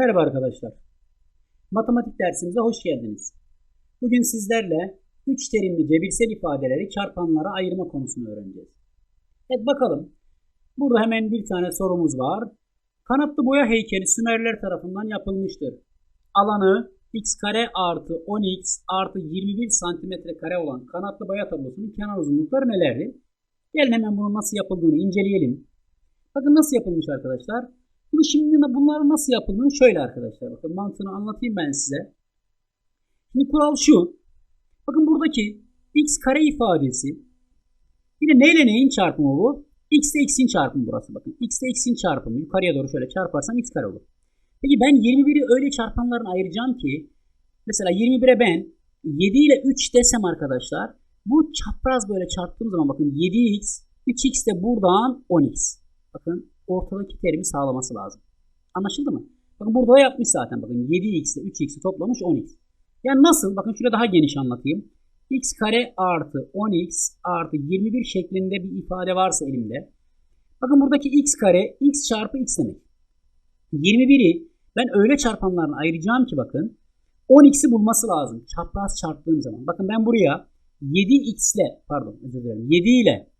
Merhaba arkadaşlar. Matematik dersimize hoş geldiniz. Bugün sizlerle 3 terimli cebirsel ifadeleri çarpanlara ayırma konusunu öğreneceğiz. Evet bakalım. Burada hemen bir tane sorumuz var. Kanatlı boya heykeli Sümerler tarafından yapılmıştır. Alanı x kare artı 10x artı 21 santimetre kare olan kanatlı boya tablosunun kenar uzunlukları nelerdir? Gelin hemen bunun nasıl yapıldığını inceleyelim. Bakın nasıl yapılmış arkadaşlar. Bunu şimdi bunlar nasıl yapıldığını şöyle arkadaşlar. Bakın mantığını anlatayım ben size. Şimdi kural şu. Bakın buradaki x kare ifadesi yine neyle neyin çarpımı bu? x ile x'in çarpımı burası bakın. x ile x'in çarpımı yukarıya doğru şöyle çarparsam x kare olur. Peki ben 21'i öyle çarpanlarına ayıracağım ki mesela 21'e ben 7 ile 3 desem arkadaşlar bu çapraz böyle çarptığım zaman bakın 7x 3x de buradan 10x. Bakın ortadaki terimi sağlaması lazım. Anlaşıldı mı? Bakın burada da yapmış zaten. Bakın 7x ile 3x'i toplamış 10x. Yani nasıl? Bakın şöyle daha geniş anlatayım. x kare artı 10x artı 21 şeklinde bir ifade varsa elimde. Bakın buradaki x kare x çarpı x demek. 21'i ben öyle çarpanlarına ayıracağım ki bakın 10x'i bulması lazım. Çapraz çarptığım zaman. Bakın ben buraya 7x ile pardon özür dilerim 7 ile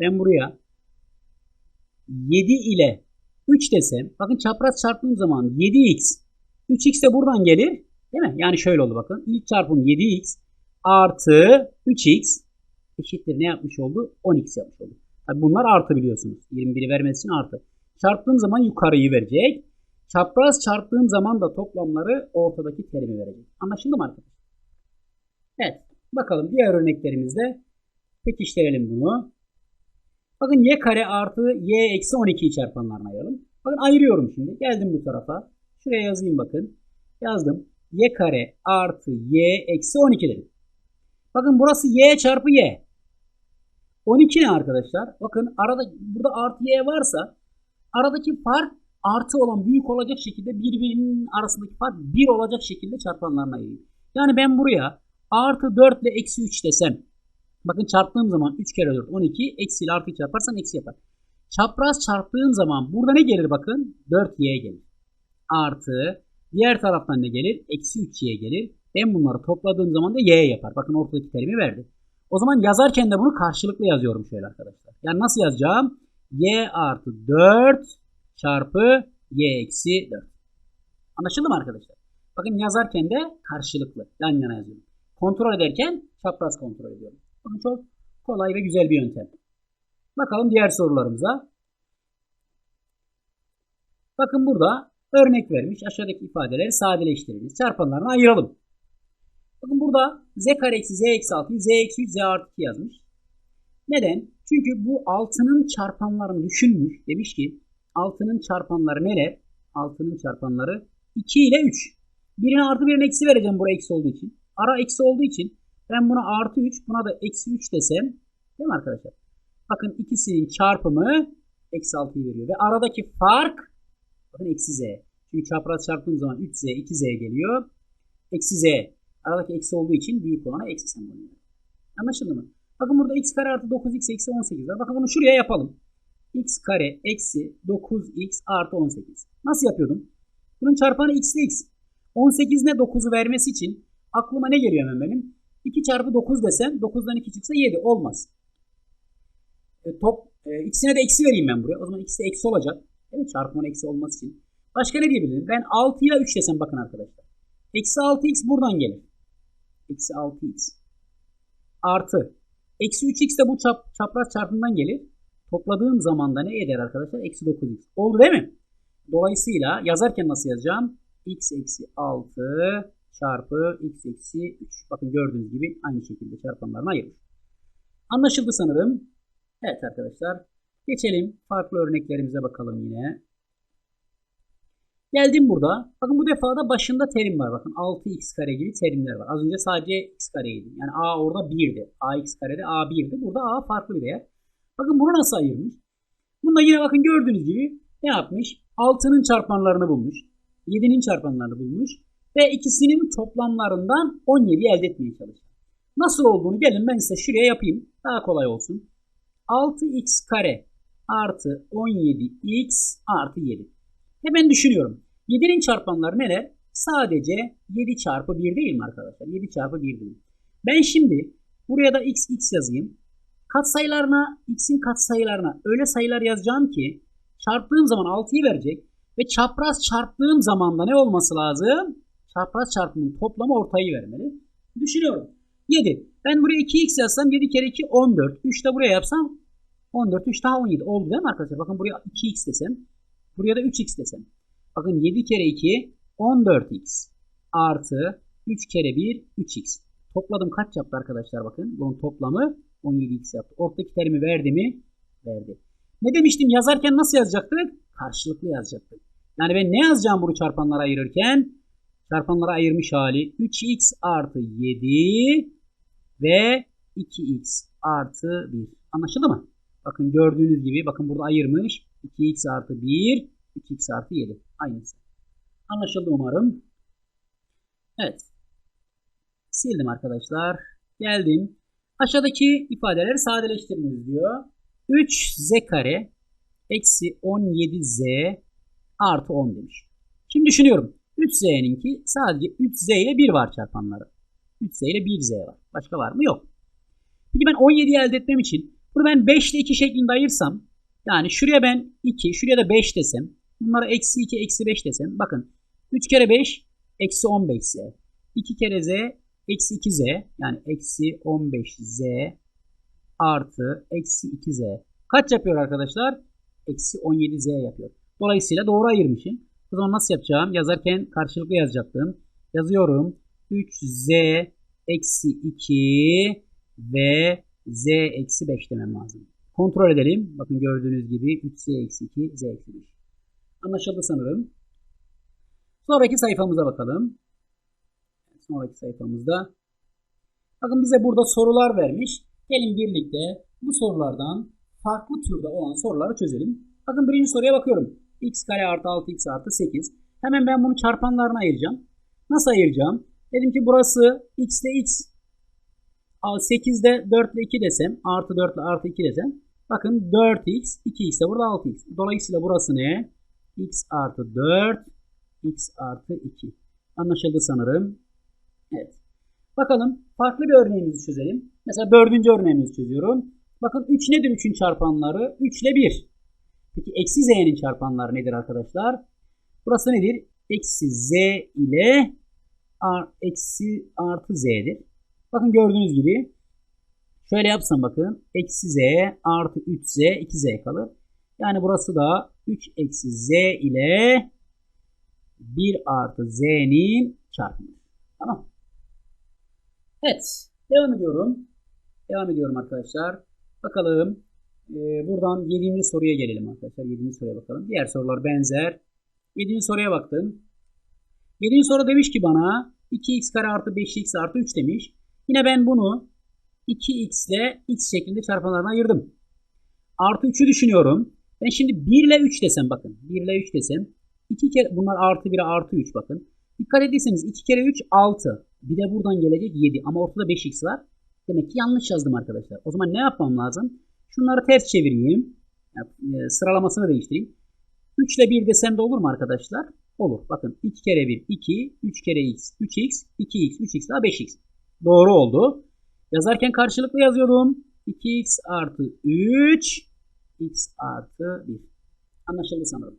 ben buraya 7 ile 3 desem bakın çapraz çarptığım zaman 7x 3x de buradan gelir değil mi? Yani şöyle oldu bakın. İlk çarpım 7x artı 3x eşittir ne yapmış oldu? 10x yapmış oldu. Tabi bunlar artı biliyorsunuz. 21'i vermesi için artı. Çarptığım zaman yukarıyı verecek. Çapraz çarptığım zaman da toplamları ortadaki terimi verecek. Anlaşıldı mı arkadaşlar? Evet. Bakalım diğer örneklerimizde pekiştirelim bunu. Bakın y kare artı y eksi 12'yi çarpanlarına ayıralım. Bakın ayırıyorum şimdi. Geldim bu tarafa. Şuraya yazayım bakın. Yazdım. y kare artı y eksi 12 dedim. Bakın burası y çarpı y. 12 ne arkadaşlar? Bakın arada burada artı y varsa aradaki fark artı olan büyük olacak şekilde birbirinin arasındaki fark 1 olacak şekilde çarpanlarına ayırayım. Yani ben buraya artı 4 ile eksi 3 desem Bakın çarptığım zaman 3 kere 4 12 eksi ile artı çarparsam eksi yapar. Çapraz çarptığım zaman burada ne gelir bakın? 4y gelir. Artı diğer taraftan ne gelir? Eksi 3y gelir. Ben bunları topladığım zaman da y yapar. Bakın ortadaki terimi verdi. O zaman yazarken de bunu karşılıklı yazıyorum şöyle arkadaşlar. Yani nasıl yazacağım? y artı 4 çarpı y eksi 4. Anlaşıldı mı arkadaşlar? Bakın yazarken de karşılıklı yan yana yazıyorum. Kontrol ederken çapraz kontrol ediyorum. Bakın çok kolay ve güzel bir yöntem. Bakalım diğer sorularımıza. Bakın burada örnek vermiş. Aşağıdaki ifadeleri sadeleştiriniz. Çarpanlarını ayıralım. Bakın burada z kare eksi z eksi 6 z eksi 3 z artı 2 yazmış. Neden? Çünkü bu 6'nın çarpanlarını düşünmüş. Demiş ki 6'nın çarpanları neler? 6'nın çarpanları 2 ile 3. Birine artı birine eksi vereceğim buraya eksi olduğu için. Ara eksi olduğu için ben buna artı 3, buna da eksi 3 desem. Değil mi arkadaşlar? Bakın ikisinin çarpımı eksi 6'yı veriyor. Ve aradaki fark bakın eksi z. Çünkü çapraz çarptığım zaman 3z, 2z geliyor. Eksi z. Aradaki eksi olduğu için büyük olana eksi sembolü. Anlaşıldı mı? Bakın burada x kare artı 9x eksi 18 var. Bakın bunu şuraya yapalım. x kare eksi 9x artı 18. Nasıl yapıyordum? Bunun çarpanı x ile x. 18 ne 9'u vermesi için aklıma ne geliyor hemen benim? 2 çarpı 9 desem 9'dan 2 çıksa 7 olmaz. E, top e, ikisine de eksi vereyim ben buraya. O zaman ikisi de eksi olacak. Mi? Çarpımın eksi olması için. Başka ne diyebilirim? Ben 6 ile 3 desem bakın arkadaşlar. Eksi 6x buradan gelir. Eksi 6x. Artı. Eksi 3x de bu çap, çapraz çarpımdan gelir. Topladığım zaman da ne eder arkadaşlar? Eksi 9x. Oldu değil mi? Dolayısıyla yazarken nasıl yazacağım? x eksi 6 çarpı x eksi 3. Bakın gördüğünüz gibi aynı şekilde çarpanlarına ayırmış. Anlaşıldı sanırım. Evet arkadaşlar. Geçelim. Farklı örneklerimize bakalım yine. Geldim burada. Bakın bu defa da başında terim var. Bakın 6x kare gibi terimler var. Az önce sadece x kareydi. Yani a orada 1'di. ax karede a 1'di. Burada a farklı bir değer. Bakın bunu nasıl ayırmış? Bunda yine bakın gördüğünüz gibi ne yapmış? 6'nın çarpanlarını bulmuş. 7'nin çarpanlarını bulmuş. Ve ikisinin toplamlarından 17'yi elde etmeye çalışıyor. Nasıl olduğunu gelin ben size şuraya yapayım. Daha kolay olsun. 6x kare artı 17x artı 7. Hemen düşünüyorum. 7'nin çarpanları neler? Sadece 7 çarpı 1 değil mi arkadaşlar? 7 çarpı 1 değil. Ben şimdi buraya da x x yazayım. Katsayılarına, x'in katsayılarına öyle sayılar yazacağım ki çarptığım zaman 6'yı verecek ve çapraz çarptığım zaman da ne olması lazım? Çapraz çarpımın toplamı ortayı vermeli. Düşünüyorum. 7. Ben buraya 2x yazsam 7 kere 2 14. 3 de buraya yapsam 14. 3 daha 17. Oldu değil mi arkadaşlar? Bakın buraya 2x desem. Buraya da 3x desem. Bakın 7 kere 2 14x artı 3 kere 1 3x. Topladım kaç yaptı arkadaşlar bakın. Bunun toplamı 17x yaptı. Ortadaki terimi verdi mi? Verdi. Ne demiştim yazarken nasıl yazacaktık? Karşılıklı yazacaktık. Yani ben ne yazacağım bunu çarpanlara ayırırken? Çarpanlara ayırmış hali 3x artı 7 ve 2x artı 1. Anlaşıldı mı? Bakın gördüğünüz gibi bakın burada ayırmış. 2x artı 1, 3x artı 7. Aynısı. Anlaşıldı umarım. Evet. Sildim arkadaşlar. Geldim. Aşağıdaki ifadeleri sadeleştiriniz diyor. 3z kare eksi 17z artı 10 demiş. Şimdi düşünüyorum. 3z'ninki sadece 3z ile 1 var çarpanları. 3z ile 1z var. Başka var mı? Yok. Peki ben 17'yi elde etmem için bunu ben 5 ile 2 şeklinde ayırsam yani şuraya ben 2, şuraya da 5 desem bunlara eksi 2, eksi 5 desem bakın 3 kere 5 eksi 15z 2 kere z eksi 2z yani eksi 15z artı eksi 2z kaç yapıyor arkadaşlar? Eksi 17z yapıyor. Dolayısıyla doğru ayırmışım. O zaman nasıl yapacağım? Yazarken karşılıklı yazacaktım. Yazıyorum. 3z eksi 2 ve z eksi 5 demem lazım. Kontrol edelim. Bakın gördüğünüz gibi 3z eksi 2 z eksi 5. Anlaşıldı sanırım. Sonraki sayfamıza bakalım. Sonraki sayfamızda. Bakın bize burada sorular vermiş. Gelin birlikte bu sorulardan farklı türde olan soruları çözelim. Bakın birinci soruya bakıyorum. X kare artı 6x artı 8. Hemen ben bunu çarpanlarına ayıracağım. Nasıl ayıracağım? Dedim ki burası x ile x 8'de 4 ile 2 desem artı 4 ile artı 2 desem bakın 4x 2x de burada 6x. Dolayısıyla burası ne? x artı 4 x artı 2. Anlaşıldı sanırım. Evet. Bakalım farklı bir örneğimizi çözelim. Mesela dördüncü örneğimizi çözüyorum. Bakın 3 nedir 3'ün çarpanları? 3 ile 1. Peki eksi z'nin çarpanları nedir arkadaşlar? Burası nedir? Eksi z ile eksi artı z'dir. Bakın gördüğünüz gibi şöyle yapsam bakın eksi z artı 3z 2z kalır. Yani burası da 3 eksi z ile 1 artı z'nin çarpımı. Tamam. Evet. Devam ediyorum. Devam ediyorum arkadaşlar. Bakalım. Ee, buradan 7. soruya gelelim arkadaşlar. 7. soruya bakalım. Diğer sorular benzer. 7. soruya baktım. 7. soru demiş ki bana 2x kare artı 5x artı 3 demiş. Yine ben bunu 2x ile x şeklinde çarpanlarına ayırdım. Artı 3'ü düşünüyorum. Ben şimdi 1 ile 3 desem bakın. 1 ile 3 desem. 2 kere bunlar artı 1 artı 3 bakın. Dikkat ettiyseniz 2 kere 3 6. Bir de buradan gelecek 7 ama ortada 5x var. Demek ki yanlış yazdım arkadaşlar. O zaman ne yapmam lazım? Şunları ters çevireyim. Yani, e, sıralamasını değiştireyim. 3 ile 1 desem de olur mu arkadaşlar? Olur. Bakın 2 kere 1 2, 3 kere x 3x, 2x, 3x daha 5x. Doğru oldu. Yazarken karşılıklı yazıyordum. 2x artı 3 x artı 1. Anlaşıldı sanırım.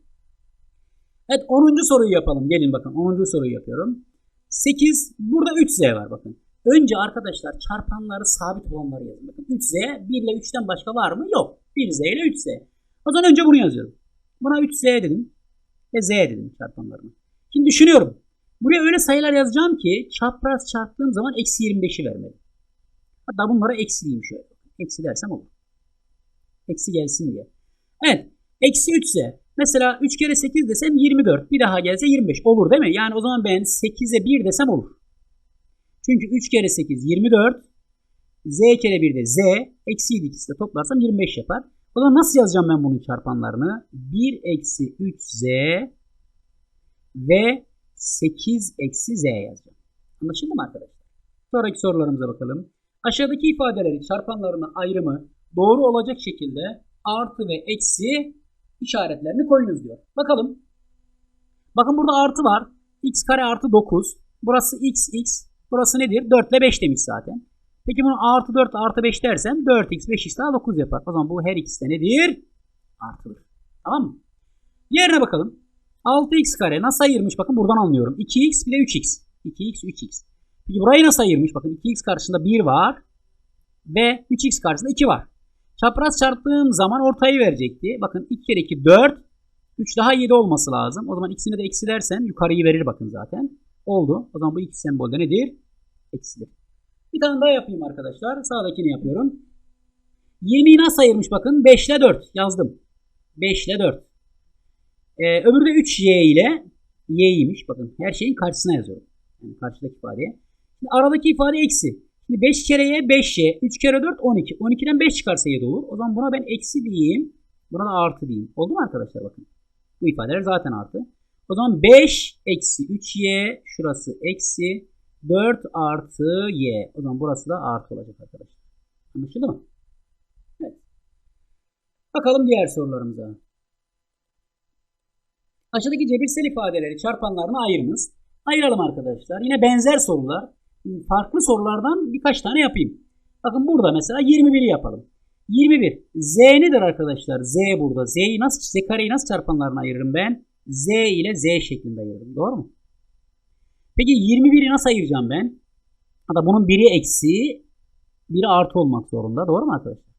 Evet 10. soruyu yapalım. Gelin bakın 10. soruyu yapıyorum. 8 burada 3z var bakın. Önce arkadaşlar çarpanları sabit olanları yazın. Bakın 3z 1 ile 3'ten başka var mı? Yok. 1z ile 3z. O zaman önce bunu yazıyorum. Buna 3z dedim. Ve z dedim çarpanlarını. Şimdi düşünüyorum. Buraya öyle sayılar yazacağım ki çapraz çarptığım zaman eksi 25'i vermeli. Hatta bunlara eksi diyeyim şöyle. Eksi dersem olur. Eksi gelsin diye. Evet. Eksi 3 ise mesela 3 kere 8 desem 24. Bir daha gelse 25. Olur değil mi? Yani o zaman ben 8'e 1 desem olur. Çünkü 3 kere 8 24. Z kere 1 de Z. Eksi 7 ikisi de toplarsam 25 yapar. O zaman nasıl yazacağım ben bunun çarpanlarını? 1 eksi 3Z ve 8 eksi Z yazacağım. Anlaşıldı mı arkadaşlar? Sonraki sorularımıza bakalım. Aşağıdaki ifadeleri çarpanlarına ayrımı doğru olacak şekilde artı ve eksi işaretlerini koyunuz diyor. Bakalım. Bakın burada artı var. x kare artı 9. Burası x x. Burası nedir? 4 ile 5 demiş zaten. Peki bunu artı 4 artı 5 dersem 4x 5x daha 9 yapar. O zaman bu her ikisi de nedir? Artıdır. Tamam mı? Diğerine bakalım. 6x kare nasıl ayırmış? Bakın buradan anlıyorum. 2x bir de 3x. 2x 3x. Peki burayı nasıl ayırmış? Bakın 2x karşısında 1 var. Ve 3x karşısında 2 var. Çapraz çarptığım zaman ortayı verecekti. Bakın 2 kere 2 4. 3 daha 7 olması lazım. O zaman ikisini de eksi dersen yukarıyı verir bakın zaten. Oldu. O zaman bu iki sembolde nedir? Eksidir. Bir tane daha yapayım arkadaşlar. Sağdakini yapıyorum. 20'yi nasıl ayırmış bakın. 5 ile 4 yazdım. 5 ile 4. Ee, öbürü de 3y ile y'ymiş. Bakın her şeyin karşısına yazıyorum. Yani karşıdaki ifadeye. Şimdi aradaki ifade eksi. Şimdi 5 kere y 5y. 3 kere 4 12. 12'den 5 çıkarsa y de olur. O zaman buna ben eksi diyeyim. Buna da artı diyeyim. Oldu mu arkadaşlar bakın. Bu ifadeler zaten artı. O zaman 5 eksi 3y şurası eksi 4 artı y. O zaman burası da artı olacak arkadaşlar. Anlaşıldı mı? Evet. Bakalım diğer sorularımıza. Aşağıdaki cebirsel ifadeleri çarpanlarına ayırınız. Ayıralım arkadaşlar. Yine benzer sorular. Farklı sorulardan birkaç tane yapayım. Bakın burada mesela 21'i yapalım. 21. Z nedir arkadaşlar? Z burada. Z'yi nasıl, Z kareyi nasıl çarpanlarına ayırırım ben? Z ile Z şeklinde ayırırım. Doğru mu? Peki 21'i nasıl ayıracağım ben? Hatta bunun biri eksi, biri artı olmak zorunda. Doğru mu arkadaşlar?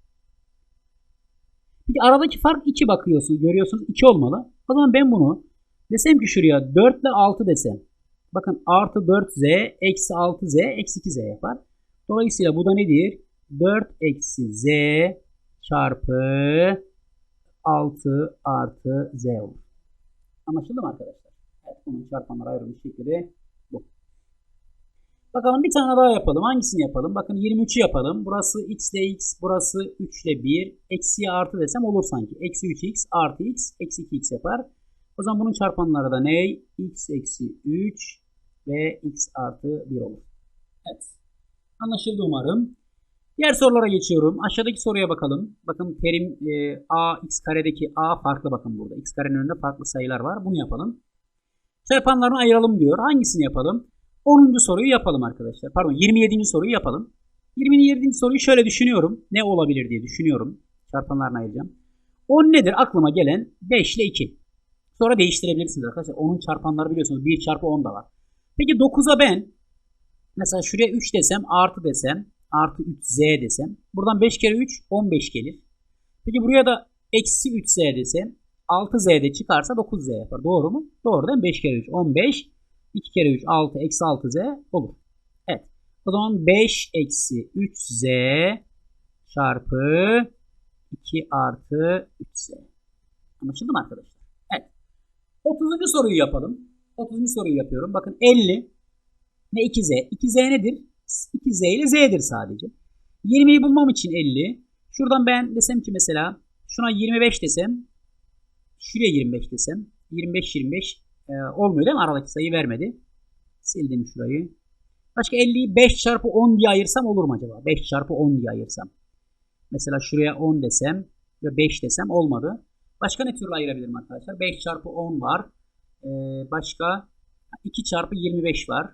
Peki aradaki fark 2 bakıyorsunuz. Görüyorsunuz 2 olmalı. O zaman ben bunu desem ki şuraya 4 ile 6 desem. Bakın artı 4z eksi 6z eksi 2z yapar. Dolayısıyla bu da nedir? 4 eksi z çarpı 6 artı z olur. Anlaşıldı mı arkadaşlar? Evet bunun çarpanlara ayrılmış bu. Bakalım bir tane daha yapalım. Hangisini yapalım? Bakın 23'ü yapalım. Burası x ile x, burası 3 ile 1. Eksiye artı desem olur sanki. Eksi 3x artı x, eksi 2x yapar. O zaman bunun çarpanları da ne? x eksi 3 ve x artı 1 olur. Evet. Anlaşıldı umarım. Diğer sorulara geçiyorum. Aşağıdaki soruya bakalım. Bakın terim e, a x karedeki a farklı bakın burada. x karenin önünde farklı sayılar var. Bunu yapalım. Çarpanlarını ayıralım diyor. Hangisini yapalım? 10. soruyu yapalım arkadaşlar. Pardon 27. soruyu yapalım. 27. soruyu şöyle düşünüyorum. Ne olabilir diye düşünüyorum. Çarpanlarını ayıracağım. 10 nedir? Aklıma gelen 5 ile 2. Sonra değiştirebilirsiniz arkadaşlar. Onun çarpanları biliyorsunuz. 1 çarpı 10 da var. Peki 9'a ben mesela şuraya 3 desem artı desem artı 3z desem. Buradan 5 kere 3 15 gelir. Peki buraya da eksi 3z desem 6z'de çıkarsa 9z yapar. Doğru mu? Doğru değil mi? 5 kere 3 15. 2 kere 3 6 eksi 6z olur. Evet. O zaman 5 eksi 3z çarpı 2 artı 3z. Anlaşıldı mı arkadaşlar? Evet. 30. soruyu yapalım. 30. soruyu yapıyorum. Bakın 50 ve 2z. 2z nedir? 2z ile z'dir sadece. 20'yi bulmam için 50. Şuradan ben desem ki mesela şuna 25 desem şuraya 25 desem 25 25 e, olmuyor değil mi? Aradaki sayı vermedi. Sildim şurayı. Başka 50'yi 5 çarpı 10 diye ayırsam olur mu acaba? 5 çarpı 10 diye ayırsam. Mesela şuraya 10 desem ve 5 desem olmadı. Başka ne türlü ayırabilirim arkadaşlar? 5 çarpı 10 var. Ee, başka 2 çarpı 25 var.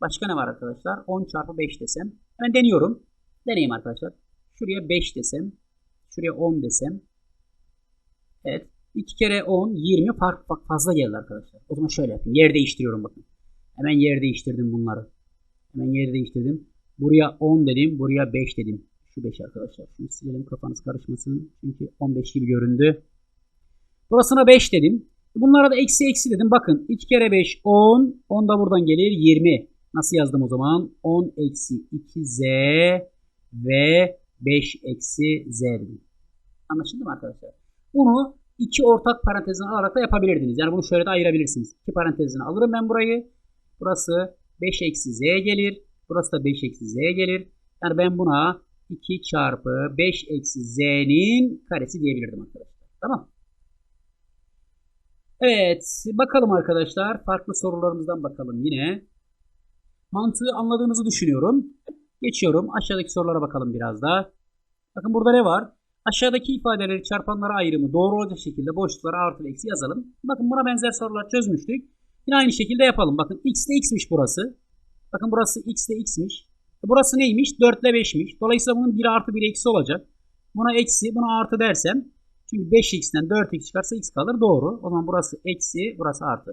Başka ne var arkadaşlar? 10 çarpı 5 desem. Hemen deniyorum. Deneyim arkadaşlar. Şuraya 5 desem. Şuraya 10 desem. Evet. 2 kere 10, 20 fark bak fazla geldi arkadaşlar. O zaman şöyle yapayım. Yer değiştiriyorum bakın. Hemen yer değiştirdim bunları. Hemen yer değiştirdim. Buraya 10 dedim. Buraya 5 dedim. Şu 5 arkadaşlar. Şunu silelim kafanız karışmasın. Çünkü 15 gibi göründü. Burasına 5 dedim. Bunlara da eksi eksi dedim. Bakın 2 kere 5 10. 10 da buradan gelir 20. Nasıl yazdım o zaman? 10 eksi 2z ve 5 eksi z dedim. Anlaşıldı mı arkadaşlar? Bunu iki ortak parantezine alarak da yapabilirdiniz. Yani bunu şöyle de ayırabilirsiniz. İki parantezine alırım ben burayı. Burası 5 eksi z gelir. Burası da 5 eksi z gelir. Yani ben buna 2 çarpı 5 eksi z'nin karesi diyebilirdim arkadaşlar. Tamam. Evet. Bakalım arkadaşlar. Farklı sorularımızdan bakalım yine. Mantığı anladığınızı düşünüyorum. Geçiyorum. Aşağıdaki sorulara bakalım biraz da. Bakın burada ne var? Aşağıdaki ifadeleri çarpanlara ayrımı doğru olacak şekilde boşluklara artı ve eksi yazalım. Bakın buna benzer sorular çözmüştük. Yine aynı şekilde yapalım. Bakın x ile x'miş burası. Bakın burası x ile x'miş. E burası neymiş? 4 ile 5'miş. Dolayısıyla bunun 1 artı 1 eksi olacak. Buna eksi, buna artı dersem çünkü 5x'ten 4x çıkarsa x kalır. Doğru. O zaman burası eksi, burası artı.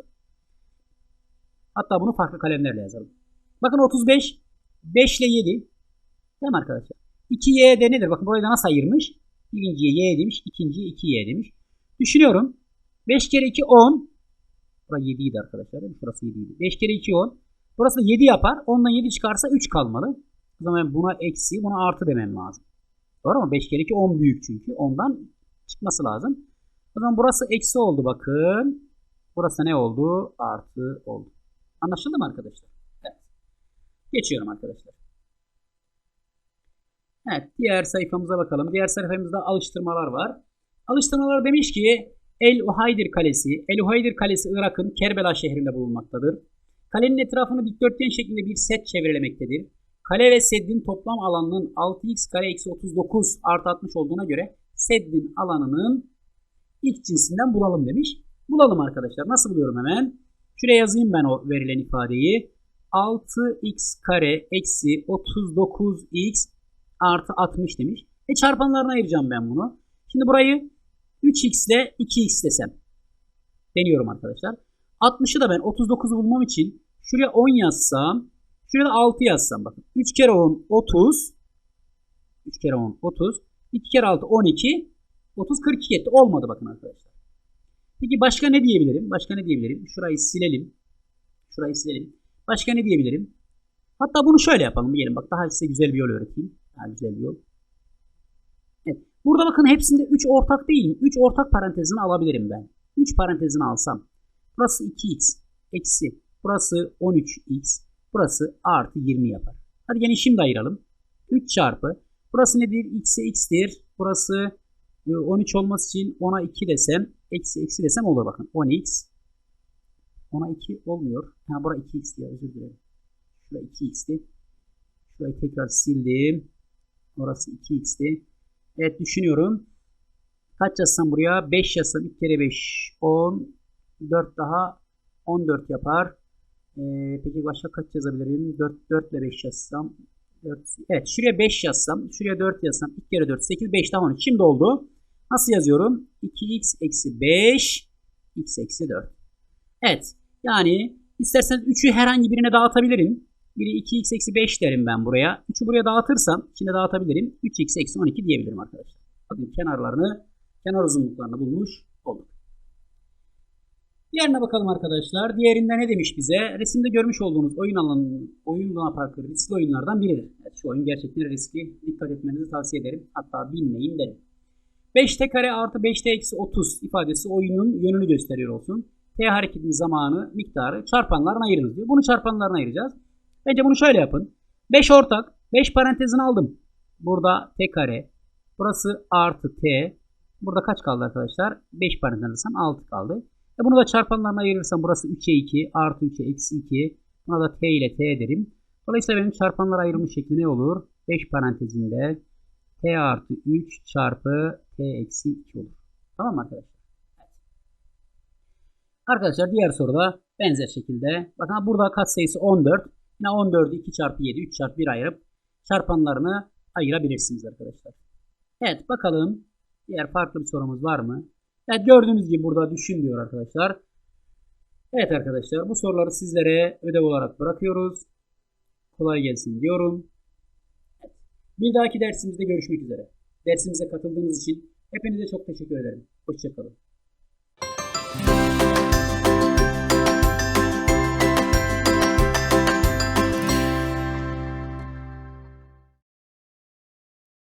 Hatta bunu farklı kalemlerle yazalım. Bakın 35, 5 ile 7. Değil mi arkadaşlar? 2y de nedir? Bakın burayı da nasıl ayırmış? Birinciye y demiş, ikinciye 2y demiş. Düşünüyorum. 5 kere 2 10. Burası 7 idi arkadaşlar. Burası 7 idi. 5 kere 2 10. Burası da 7 yapar. 10'dan 7 çıkarsa 3 kalmalı. O zaman buna eksi, buna artı demem lazım. Doğru mu? 5 kere 2 10 büyük çünkü. 10'dan çıkması lazım. O zaman burası eksi oldu bakın. Burası ne oldu? Artı oldu. Anlaşıldı mı arkadaşlar? Evet. Geçiyorum arkadaşlar. Evet. Diğer sayfamıza bakalım. Diğer sayfamızda alıştırmalar var. Alıştırmalar demiş ki El Uhaydir Kalesi. El Uhaydir Kalesi Irak'ın Kerbela şehrinde bulunmaktadır. Kalenin etrafını dikdörtgen şeklinde bir set çevrelemektedir. Kale ve seddin toplam alanının 6x kare eksi 39 artı 60 olduğuna göre seddin alanının ilk cinsinden bulalım demiş. Bulalım arkadaşlar. Nasıl buluyorum hemen? Şuraya yazayım ben o verilen ifadeyi. 6x kare eksi 39x artı 60 demiş. E çarpanlarına ayıracağım ben bunu. Şimdi burayı 3x ile 2x desem. Deniyorum arkadaşlar. 60'ı da ben 39'u bulmam için şuraya 10 yazsam şuraya da 6 yazsam bakın. 3 kere 10 30 3 kere 10 30 2 kere 6 12 30 42 etti. Olmadı bakın arkadaşlar. Peki başka ne diyebilirim? Başka ne diyebilirim? Şurayı silelim. Şurayı silelim. Başka ne diyebilirim? Hatta bunu şöyle yapalım. Gelin bak daha size güzel bir yol öğreteyim. Daha güzel bir yol. Evet. Burada bakın hepsinde 3 ortak değil mi? 3 ortak parantezini alabilirim ben. 3 parantezini alsam. Burası 2x eksi. Burası 13x. Burası artı 20 yapar. Hadi gelin şimdi ayıralım. 3 çarpı. Burası nedir? x'e x'tir. Burası 13 olması için 10'a 2 desem. Eksi eksi desem olur bakın. 10x. 10'a 2 olmuyor. Ha bura 2x diye özür dilerim. Şurada 2x'ti. Şurayı tekrar sildim. Orası 2x'ti. Evet düşünüyorum. Kaç yazsam buraya? 5 yazsam 2 kere 5 10 4 daha 14 yapar. Ee, peki başka kaç yazabilirim? 4, 4 ile 5 yazsam 4, evet şuraya 5 yazsam şuraya 4 yazsam 2 kere 4 8 5 daha 13 şimdi oldu. Nasıl yazıyorum? 2x eksi 5 x eksi 4. Evet yani isterseniz 3'ü herhangi birine dağıtabilirim. Biri 2x eksi 5 derim ben buraya. 3'ü buraya dağıtırsam içinde dağıtabilirim. 3x eksi 12 diyebilirim arkadaşlar. Bakın kenarlarını, kenar uzunluklarını bulmuş olduk. Diğerine bakalım arkadaşlar. Diğerinde ne demiş bize? Resimde görmüş olduğunuz oyun alanının, oyun Luna Parkı riskli oyunlardan biridir. Evet, şu oyun gerçekten riskli. Dikkat etmenizi tavsiye ederim. Hatta bilmeyin derim. 5t kare artı 5t eksi 30 ifadesi oyunun yönünü gösteriyor olsun. T hareketinin zamanı, miktarı çarpanlarına ayırınız diyor. Bunu çarpanlarına ayıracağız. Bence bunu şöyle yapın. 5 ortak. 5 parantezini aldım. Burada t kare. Burası artı t. Burada kaç kaldı arkadaşlar? 5 parantez alırsam 6 kaldı. E bunu da çarpanlarına ayırırsam burası 3'e 2 artı 3'e eksi 2. Buna da t ile t ederim. Dolayısıyla benim çarpanlara ayrılmış şekli ne olur? 5 parantezinde t artı 3 çarpı t eksi 2 olur. Tamam mı arkadaşlar? Evet. Arkadaşlar diğer soruda benzer şekilde. Bakın burada katsayısı 14. Yine 14'ü 2 çarpı 7, 3 çarpı 1 ayırıp çarpanlarını ayırabilirsiniz arkadaşlar. Evet bakalım diğer farklı bir sorumuz var mı? Evet gördüğünüz gibi burada düşün diyor arkadaşlar. Evet arkadaşlar bu soruları sizlere ödev olarak bırakıyoruz. Kolay gelsin diyorum. Bir dahaki dersimizde görüşmek üzere. Dersimize katıldığınız için hepinize çok teşekkür ederim. Hoşçakalın.